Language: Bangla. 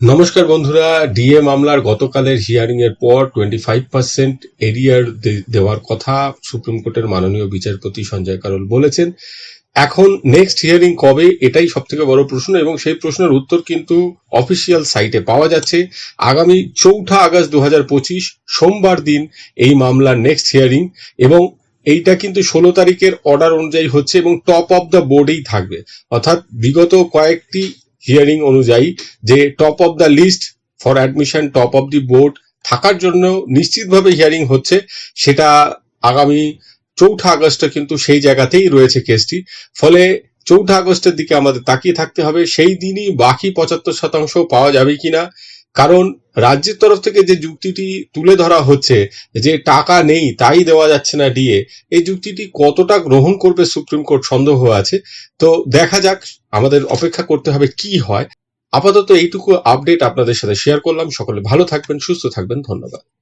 নমস্কার বন্ধুরা ডিএ মামলার গতকালের হিয়ারিং এর পর টোয়েন্টি ফাইভ পার্সেন্ট এরিয়ার দেওয়ার কথা সুপ্রিম কোর্টের মাননীয় বিচারপতি সঞ্জয় কারোল বলেছেন। এখন নেক্সট হিয়ারিং কবে, এটাই সব থেকে বড় প্রশ্ন এবং সেই প্রশ্নের উত্তর কিন্তু অফিসিয়াল সাইটে পাওয়া যাচ্ছে। আগামী চৌঠা আগস্ট দু সোমবার দিন এই মামলার নেক্সট হিয়ারিং এবং এইটা কিন্তু ষোলো তারিখের অর্ডার অনুযায়ী হচ্ছে এবং টপ অফ দ্য বোর্ডেই থাকবে। অর্থাৎ বিগত কয়েকটি হিয়ারিং অনুযায়ী যে top of the list for admission top of the board থাকার জন্য নিশ্চিতভাবে হিয়ারিং হচ্ছে, সেটা আগামী চৌঠা আগস্টে কিন্তু সেই জায়গাতেই রয়েছে কেসটি ফলে চৌঠা আগস্টের দিকে আমাদের তাকিয়ে থাকতে হবে, সেই দিনই বাকি পঁচাত্তর শতাংশ পাওয়া যাবে কিনা কারণ রাজ্যের তরফ থেকে যে যুক্তিটি তুলে ধরা হচ্ছে যে টাকা নেই, তাই দেওয়া যাচ্ছে না ডিএ এই যুক্তিটি কতটা গ্রহণ করবে সুপ্রিম কোর্ট সন্দেহ আছে। তো দেখা যাক, আমাদের অপেক্ষা করতে হবে কি হয়। আপাতত এইটুকু আপডেট আপনাদের সাথে শেয়ার করলাম। সকলে ভালো থাকবেন, সুস্থ থাকবেন। ধন্যবাদ।